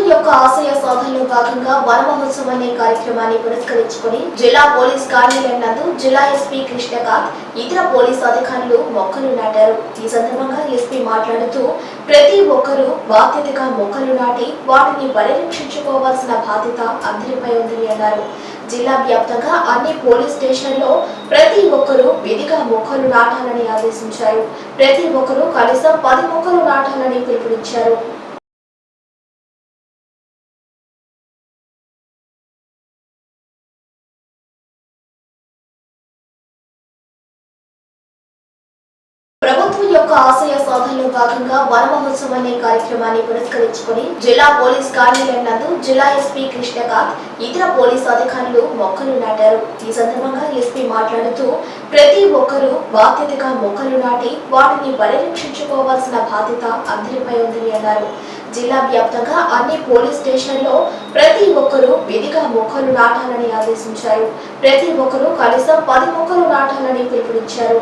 ప్రభుత్వం యొక్క ఆశయ సాధనలో భాగంగా వన మహోత్సవం అనే కార్యక్రమాన్ని పురస్కరించుకొని జిల్లా పోలీస్ కార్యాలయం నందు జిల్లా ఎస్పీ కృష్ణకాంత్ ఇతర పోలీస్ అధికారులు మొక్కలు నాటారు. ఈ సందర్భంగా ఎస్పీ మాట్లాడుతూ ప్రతి ఒక్కరూ బాధ్యతగా మొక్కలు నాటి వాటిని పరిరక్షించుకోవాల్సిన బాధ్యత అందరిపై ఉందని అన్నారు. జిల్లా వ్యాప్తంగా అన్ని పోలీస్ స్టేషన్లలో ప్రతి ఒక్కరూ విధిగా మొక్కలు నాటాలని ఆదేశించారు. ప్రతి ఒక్కరూ కనీసం పది మొక్కలు నాటాలని పిలుపునిచ్చారు. ప్రముఖ ఆశయ సాధనలో భాగంగా వన మహోత్సవం అనే కార్యక్రమాన్ని పురస్కరించుకొని జిల్లా పోలీస్ కార్యాలయం నందు జిల్లా ఎస్పీ కృష్ణకాంత్ ఇతర పోలీస్ అధికారులు మొక్కలు నాటారు. ఈ సందర్భంగా ఎస్పీ మాట్లాడుతూ ప్రతి ఒక్కరూ బాధ్యతగా మొక్కలు నాటి వాటిని పరిరక్షించుకోవాల్సిన బాధ్యత అందరిపై ఉందని అన్నారు. జిల్లా వ్యాప్తంగా అన్ని పోలీస్ స్టేషన్లో ప్రతి ఒక్కరూ విధిగా మొక్కలు నాటాలని ఆదేశించారు. ప్రతి ఒక్కరూ కనీసం పది మొక్కలు నాటాలని పిలుపునిచ్చారు.